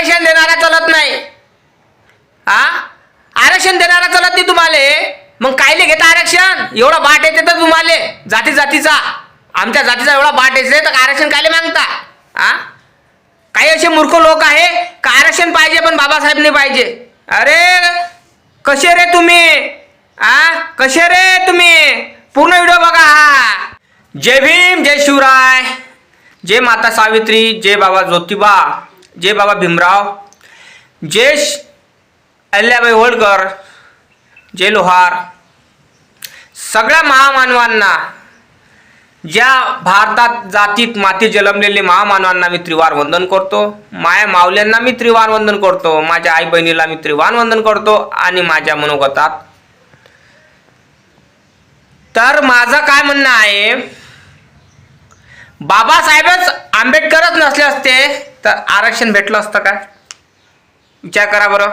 आरक्षण देणारा चलत नाही. हा आरक्षण देणारा चलत नाही तुम्हाला. मग कायले घेता आरक्षण? एवढा बाट येते तर तुम्हाला. जाती जातीचा. आमच्या जातीचा एवढा बाट येते तर आरक्षण कायले मागता? हा काही असे मूर्ख लोक आहे का आरक्षण पाहिजे पण बाबासाहेब नाही पाहिजे? अरे कसे रे तुम्ही? आ? कसे रे तुम्ही? पूर्ण व्हिडिओ बघा हा. जय भीम जय शिवराय. जय माता सावित्री जय बाबा ज्योतिबा. जय बाबा भीमराव जय श- अहिल्याबाई होळकर जय लोहार. सगळ्या महामानवांना ज्या भारतात जातीत माती जन्मलेले महामानवांना मी त्रिवार वंदन करतो माया मावल्यांना मी त्रिवार वंदन करतो माझ्या आई बहिणीला मी त्रिवार वंदन करतो आणि माझ्या मनोगतात. तर माझं काय म्हणणं आहे बाबासाहेबच आंबेडकरच नसले असते तर आरक्षण भेटलं असतं काय? विचार करा बरं.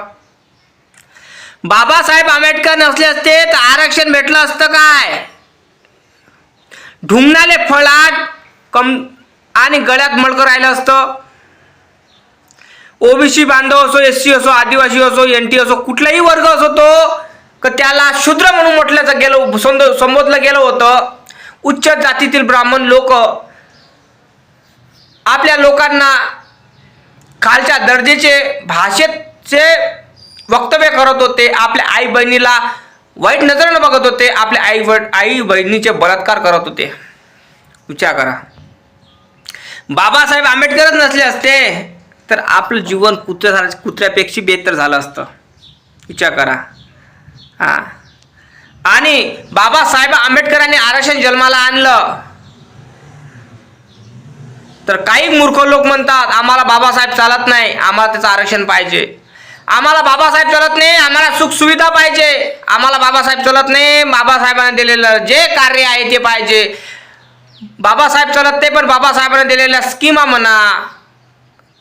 बाबासाहेब आंबेडकर नसले असते तर आरक्षण भेटलं असतं काय? ढुंगणाले फळाट कम आणि गळ्यात मळकं राहिलं असतं. ओबीसी बांधव असो एस सी असो आदिवासी असो एन टी असो कुठलाही वर्ग असो तो का त्याला शूद्र म्हणून म्हटलं गेलं संबो- संबोधलं गेलं होतं. उच्च जातीतील ब्राह्मण लोक आपल्या लोकांना खालच्या दर्जेचे भाषेचे वक्तव्य करत होते. आपल्या आई बहिणीला वाईट नजरेनं बघत होते. आपल्या आई व आई बहिणीचे बलात्कार करत होते. विचार करा. बाबासाहेब आंबेडकरच नसले असते तर आपलं जीवन कुत्र्या झालं कुत्र्यापेक्षा बेहतर झालं असतं. विचार करा. हां. आणि बाबासाहेब आंबेडकरांनी आरक्षण जन्माला आणलं. तर काही मूर्ख लोक म्हणतात आम्हाला बाबासाहेब चालत नाही आम्हाला त्याचं आरक्षण पाहिजे. आम्हाला बाबासाहेब चालत नाही आम्हाला सुखसुविधा पाहिजे. आम्हाला बाबासाहेब चालत नाही बाबासाहेबांनी दिलेलं जे कार्य आहे ते पाहिजे. बाबासाहेब चालत नाही पण बाबासाहेबांना दिलेल्या स्कीमा म्हणा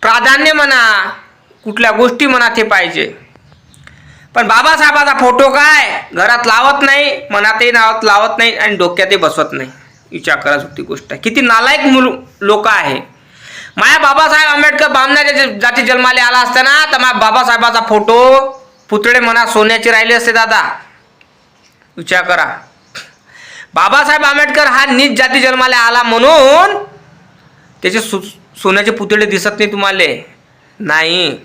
प्राधान्य म्हणा कुठल्या गोष्टी म्हणा ते पाहिजे. पण बाबासाहेबाचा फोटो काय? घरात लावत नाही मनातही नावात लावत नाही आणि डोक्यातही बसवत नाही. विचार करा ती गोष्ट आहे. किती नालायक मुल लोक आहे. माया बाबासाहेब आंबेडकर बामणाच्या जाती जन्माला आला असताना तर माझ्या बाबासाहेबाचा फोटो पुतळे म्हणा सोन्याचे राहिले असते दादा. विचार करा. बाबासाहेब आंबेडकर हा नीच जाती जन्माला आला म्हणून त्याचे सु सोन्याचे पुतळे दिसत नाही तुम्हाला. नाही.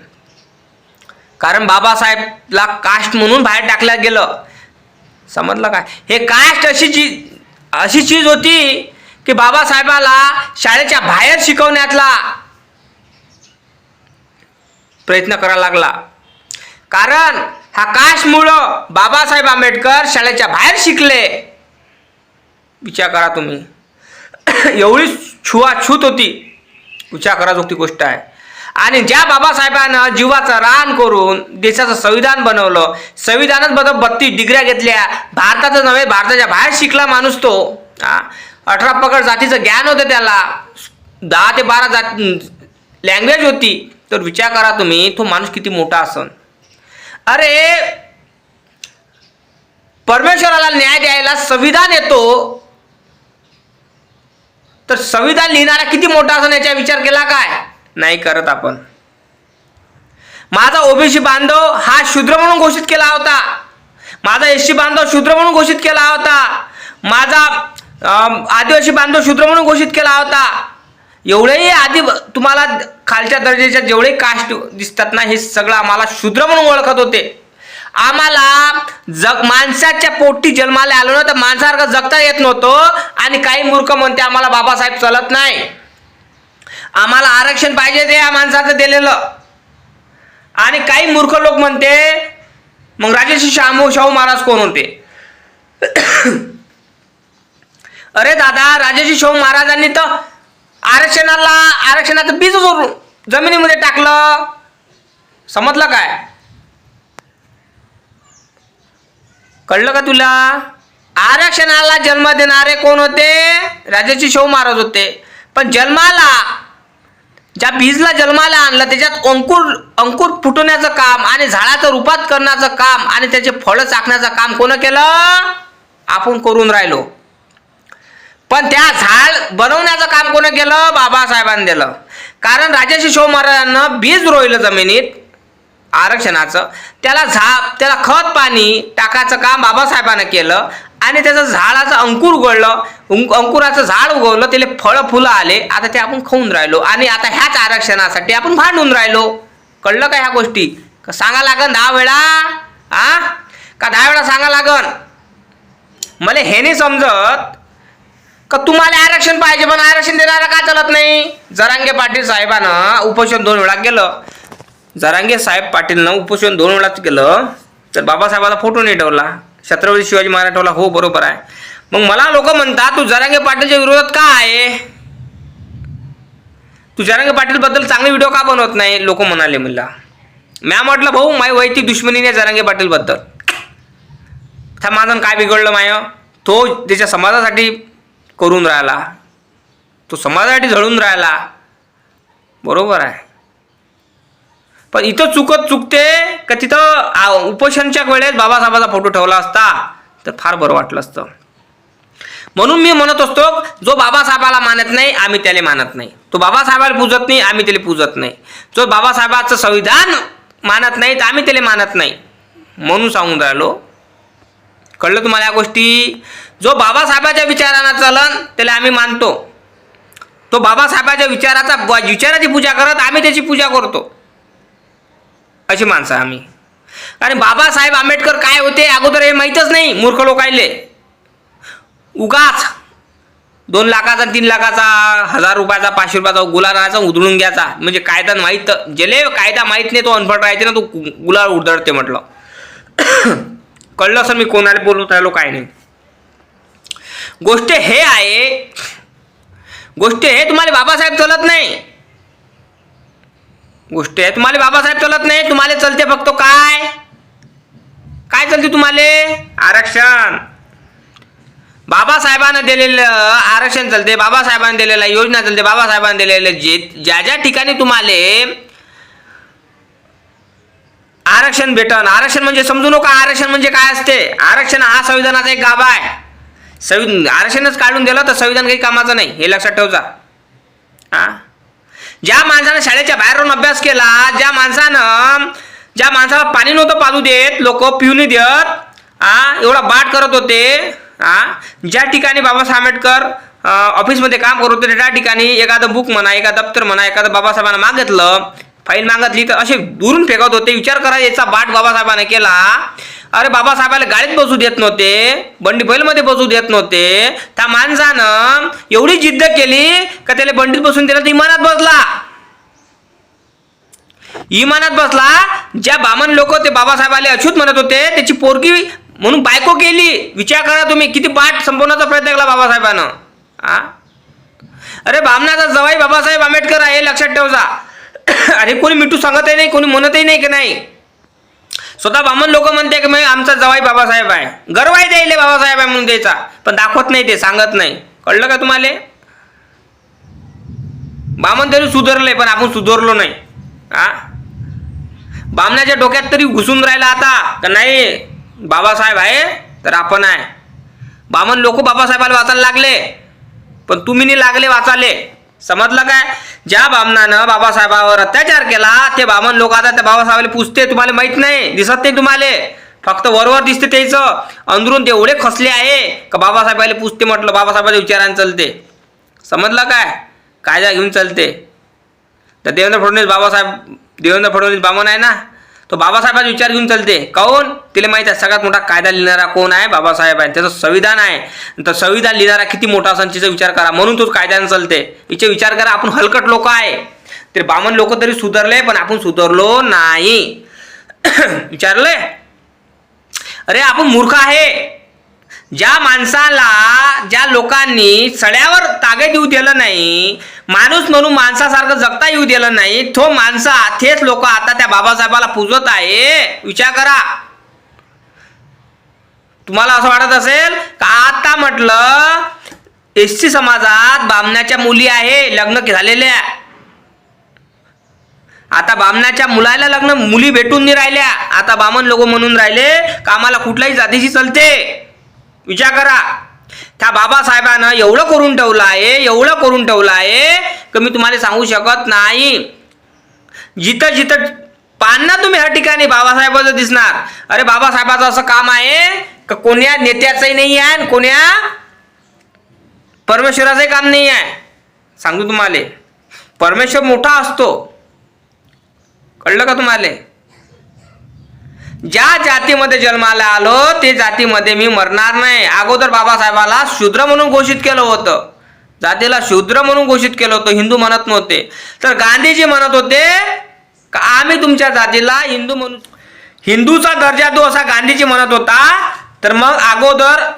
कारण बाबासाहेबला कास्ट म्हणून बाहेर टाकलं गेलं. समजलं काय हे कास्ट अशी चीज अशी चीज होती की बाबासाहेबाला शाळेच्या बाहेर शिकवण्यातला प्रयत्न करावा लागला. कारण हा काशमुळं बाबासाहेब आंबेडकर शाळेच्या बाहेर शिकले. विचार करा तुम्ही. एवढी छुआछूत होती. विचार करा जोगती गोष्ट आहे. आणि ज्या बाबासाहेबानं जीवाचं रान करून देशाचं संविधान बनवलं संविधानच बदल बत्तीस डिग्र्या घेतल्या. भारताचं नव्हे भारताच्या बाहेर शिकला माणूस तो. अठरा पकड जातीचं ज्ञान होतं त्याला. दहा ते बारा जात लँग्वेज होती. तर विचार करा तुम्ही तो माणूस किती मोठा असन. अरे परमेश्वराला न्याय द्यायला संविधान येतो. तर संविधान लिहिणारा किती मोठा असन याचा विचार केला काय? नाही करत आपण. माझा ओबीसी बांधव हा शूद्र म्हणून घोषित केला होता. माझा एससी बांधव शूद्र म्हणून घोषित केला होता. माझा आदिवासी बांधव शूद्र म्हणून घोषित केला होता. एवढेही आधी तुम्हाला खालच्या दर्जाच्या जेवढे कास्ट दिसतात ना हे सगळं आम्हाला शूद्र म्हणून ओळखत होते. आम्हाला जग माणसाच्या पोटी जन्माला आलो ना तर माणसासारखं जगता येत नव्हतं आणि काही मूर्ख म्हणते आम्हाला बाबासाहेब चालत नाही. आम्हाला आरक्षण पाहिजे ते या माणसाचं दिलेलं. आणि काही मूर्ख लोक म्हणते मग राजेश शाहू शाहू महाराज कोण होते? अरे दादा राजेशी शाहू महाराजांनी तर आरक्षणाला आरक्षणाचं बीज जमिनीमध्ये टाकलं. समजलं काय? कळलं का तुला? आरक्षणाला जन्म देणारे कोण होते? राजाची शाहू महाराज होते. पण जन्माला ज्या बीजला जन्माला आणलं त्याच्यात अंकुर अंकुर फुटवण्याचं काम आणि झाडाचं रूपात करण्याचं काम आणि त्याचे फळं चाकण्याचं काम कोण केलं? आपण करून राहिलो. पण त्या झाड बनवण्याचं काम कोण केलं? बाबासाहेबांनी दिलं. कारण राजाशी शिव महाराजांना बीज रोहिलं जमिनीत आरक्षणाचं. त्याला झाप त्याला खत पाणी टाकायचं काम बाबासाहेबांना केलं. आणि त्याचं झाडाचं अंकुर उघडलं अंक- अंकुराचं झाड उगवलं त्याला फळं फुलं आले आता ते आपण खाऊन राहिलो. आणि आता ह्याच आरक्षणासाठी आपण भांडून राहिलो. कळलं का ह्या गोष्टी? सांगा लागन दहा वेळा? आ? का दहा वेळा सांगा लागन? मला हे नाही समजत. का तुम्हाला आरक्षण पाहिजे पण आरक्षण देणारा का चालत नाही? जरांगे पाटील साहेबानं उपोषण दोन वेळा केलं. जरांगे साहेब पाटीलनं उपोषण दोन वेळाच केलं. तर बाबासाहेबाला फोटो नाही ठेवला. छत्रपती शिवाजी महाराज ठेवला हो बरोबर आहे. मग मला लोक म्हणतात तू जरांगे पाटीलच्या विरोधात का आहे? तू जरांगे पाटीलबद्दल चांगले व्हिडिओ का बनवत नाही? लोक म्हणाले मला. म्या म्हटलं भाऊ माझी वैयक्तिक दुश्मनी नाही जरांगे पाटीलबद्दल. त्या माझं काय बिघडलं माय? तो त्याच्या समाजासाठी करून राहिला. तो समाजासाठी झळून राहिला. बरोबर आहे. पण इथं चुकत चुकते का तिथं उपोषणच्या वेळेस बाबासाहेबाचा फोटो ठेवला असता तर फार बरं वाटलं असतं. म्हणून मी म्हणत असतो जो बाबासाहेबाला मानत नाही आम्ही त्याला मानत नाही. तो बाबासाहेबाला पूजत नाही आम्ही त्याला पूजत नाही. जो बाबासाहेबाचं संविधान मानत नाही तर आम्ही त्याला मानत नाही. म्हणून सांगून राहिलो. कळलं तुम्हाला या गोष्टी? जो बाबासाहेबाच्या विचारांना चलन त्याला आम्ही मानतो. तो बाबासाहेबाच्या विचाराचा विचाराची पूजा करत आम्ही त्याची पूजा करतो. अशी माणसं आम्ही. आणि बाबासाहेब आंबेडकर काय होते अगोदर हे माहीतच नाही मूर्ख लोकायले उगाच दोन लाखाचा तीन लाखाचा हजार रुपयाचा पाचशे रुपयाचा गुलाल राहायचा उधळून घ्यायचा. म्हणजे कायदा माहीत ज्याले कायदा माहीत नाही तो अनपट राहते ना तो गुलाल उधळते म्हटलं. कळलं असं मी कोणाला बोलत राहिलो काय नाही. गोष्ट हे आहे गोष्ट हे तुम्हाला बाबासाहेब चलत नाही. गोष्ट आहे. तुम्हाला बाबासाहेब चलत नाही तुम्हाला चलते फक्त काय? काय चलते तुम्हाला? आरक्षण. बाबासाहेबांना दिलेलं आरक्षण चालते बाबासाहेबांनी दिलेल्या योजना चालते बाबासाहेबांनी दिलेले जे ज्या ज्या ठिकाणी तुम्हाला आरक्षण भेटन. आरक्षण म्हणजे समजू नका आरक्षण म्हणजे काय असते? आरक्षण हा संविधानाचा एक गाभा आहे. संविधान आरक्षणच काढून दिलं तर संविधान काही कामाचं नाही हे लक्षात ठेवजा. हा? ज्या माणसानं शाळेच्या बाहेर राहून अभ्यास केला ज्या माणसानं ज्या माणसाला पाणी नव्हतं पाजू देत लोक पिऊ नाही देत हा एवढा बाट करत होते हा ज्या ठिकाणी बाबासाहेब आंबेडकर ऑफिसमध्ये काम करत होते त्या ठिकाणी एखादं बुक म्हणा एखादं दप्तर म्हणा एखादं बाबासाहेबांना मागितलं फाईल मागितली तर असे दुरून फेकत होते. विचार करा याचा बाट बाबासाहेबांना केला. अरे बाबासाहेबाला गाडीत बसू देत नव्हते बंडी बैलमध्ये बसू देत नव्हते. त्या माणसानं एवढी जिद्द केली का त्याला बंडीत बसून दिला तर इमानात बसला. इमानात बसला ज्या बामन लोक ते बाबासाहेबाले अछूत म्हणत होते त्याची पोरगी म्हणून बायको केली. विचार करा तुम्ही किती बाट संपवण्याचा प्रयत्न केला बाबासाहेबानं आ? अरे बामणाचा जवाई बाबासाहेब आंबेडकर आहे लक्षात ठेवजा. अरे कोणी मिठू सांगतही नाही कोणी म्हणतही नाही की नाही. स्वतः बामण लोक म्हणते की मग आमचा जवाई बाबासाहेब आहे. गर्व आहे द्यायले बाबासाहेब आहे म्हणून द्यायचा पण दाखवत नाही ते सांगत नाही. कळलं का तुम्हाला? बामण तरी सुधारले पण आपण सुधारलो नाही. हा? बामणाच्या डोक्यात तरी घुसून राहिला आता का नाही? बाबासाहेब आहे तर आपण आहे. बामण लोक बाबासाहेबाला वाचायला लागले पण तुम्ही नाही लागले वाचाले समजलं काय? ज्या बामणानं बाबासाहेबावर अत्याचार केला ते बामण लोक आता त्या बाबासाहेबाला पुसते तुम्हाला माहीत नाही दिसत नाही तुम्हाला. फक्त वरवर दिसते त्याचं. अंदरून ते एवढे खसले आहे का बाबासाहेबाला पुसते म्हटलं बाबासाहेबाच्या विचारानं चलते. समजलं काय? कायदा घेऊन चालते. तर देवेंद्र फडणवीस बाबासाहेब देवेंद्र फडणवीस बामण आहे ना? तो बाबासाहेबाचा विचार घेऊन चालते. काऊन? तिला माहिती आहे सगळ्यात मोठा कायदा लिहिणारा कोण आहे? बाबासाहेब आहे. त्याचं संविधान आहे. तर संविधान लिहिणारा किती मोठा असेल तिचा विचार करा. म्हणून तोच कायद्यानं चालते. हिचे विचार करा आपण हलकट लोक आहे. तर बामन लोक तरी सुधारले पण आपण सुधारलो नाही. विचारले? अरे आपण मूर्ख आहे. ज्या माणसाला ज्या लोकांनी सड्यावर तागे देऊ दिलं नाही माणूस म्हणून माणसासारखं जगता येऊ दिलं नाही तो माणसा तेच लोक आता त्या बाबासाहेबाला पुजत आहे. विचार करा. तुम्हाला असं वाटत असेल? का आता म्हटलं एस सी समाजात बामणाच्या मुली आहे लग्न झालेल्या आता बामणाच्या मुलाला लग्न मुली भेटून नाही राहिल्या. आता बामण लोक म्हणून राहिले का आम्हाला कुठल्याही जातीशी चलते. विचार करा. त्या बाबासाहेबानं एवढं करून ठेवलं आहे एवढं करून ठेवलं आहे की मी तुम्हाला सांगू शकत नाही. जिथं जिथं पाहना तुम्ही ह्या ठिकाणी बाबासाहेबाचं दिसणार. अरे बाबासाहेबाचं असं काम आहे का कोण्या नेत्याचंही नाही आहे आणि कोण्या परमेश्वराचंही काम नाही आहे. सांगतो तुम्हाला. परमेश्वर मोठा असतो. कळलं का तुम्हाला? ज्या जातीमध्ये जन्माला आलो ते जातीमध्ये मी मरणार नाही. अगोदर बाबासाहेबाला शूद्र म्हणून घोषित केलं होतं. जातीला शूद्र म्हणून घोषित केलं होतं हिंदू म्हणत नव्हते. तर गांधीजी म्हणत होते का आम्ही तुमच्या जातीला हिंदू म्हणून हिंदूचा दर्जा तो असा गांधीजी म्हणत होता. तर मग अगोदर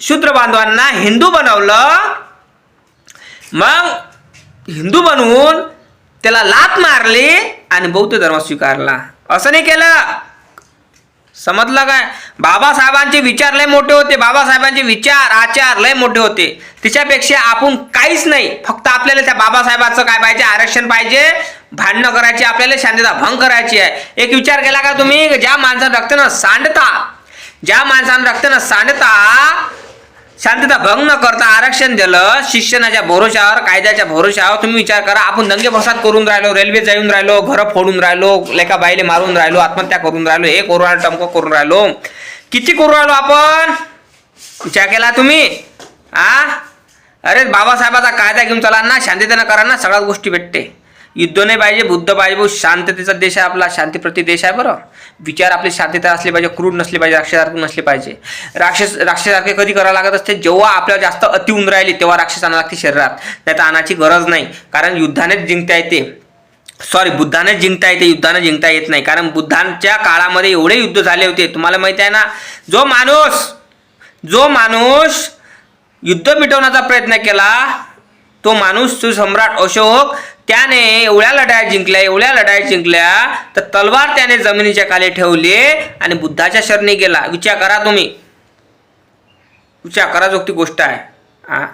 शूद्र बांधवांना हिंदू बनवलं. मग हिंदू बनवून त्याला लात मारली आणि बौद्ध धर्म स्वीकारला. असं नाही केलं. समजलं काय? बाबासाहेबांचे विचार लय मोठे होते. बाबासाहेबांचे विचार आचार लय मोठे होते. तिच्यापेक्षा आपण काहीच नाही. फक्त आपल्याला त्या बाबासाहेबांचं काय पाहिजे? आरक्षण पाहिजे. भांडणं करायची आपल्याला शांतता भंग करायची आहे. एक विचार केला का तुम्ही? ज्या माणसानं रक्तनं सांडता ज्या माणसानं रक्तनं सांडता शांतता भंग न करता आरक्षण दिलं शिक्षणाच्या भरोशावर कायद्याच्या भरोशावर तुम्ही विचार करा. आपण दंगे फसाद करून राहिलो रेल्वे जाऊन राहिलो घरं फोडून राहिलो लेका बाईले मारून राहिलो आत्महत्या करून राहिलो हे करून राहिलो टमको करून राहिलो. किती करून राहिलो आपण? विचार केला तुम्ही? आ? अरे बाबासाहेबाचा कायदा घेऊन चला ना शांततेनं करा ना सगळ्याच गोष्टी भेटते. युद्ध नाही पाहिजे बुद्ध पाहिजे भाऊ शांततेचा देश आहे आपला शांतीप्रती देश आहे बरं. विचार आपले शांतता असले पाहिजे क्रूर नसले पाहिजे राक्षसारखे नसले पाहिजे. राक्षस राक्षसारखे कधी करावं लागत असते? जेव्हा आपल्याला जास्त अति होऊन राहिली तेव्हा राक्षस आणा लागते शरीरात. नाही तर आणायची गरज नाही. कारण युद्धानेच जिंकता येते. सॉरी बुद्धाने जिंकता येते युद्धाने जिंकता येत नाही. कारण बुद्धांच्या काळामध्ये एवढे युद्ध झाले होते. तुम्हाला माहिती आहे ना जो माणूस जो माणूस युद्ध मिटवण्याचा प्रयत्न केला तो माणूस सुसम्राट सम्राट अशोक त्याने एवढ्या लढाया जिंकल्या एवढ्या लढाया जिंकल्या तर तलवार त्याने जमिनीच्या खाली ठेवली आणि बुद्धाच्या शरणी गेला. विचार करा तुम्ही. विचार करा जोगती गोष्ट आहे. हा.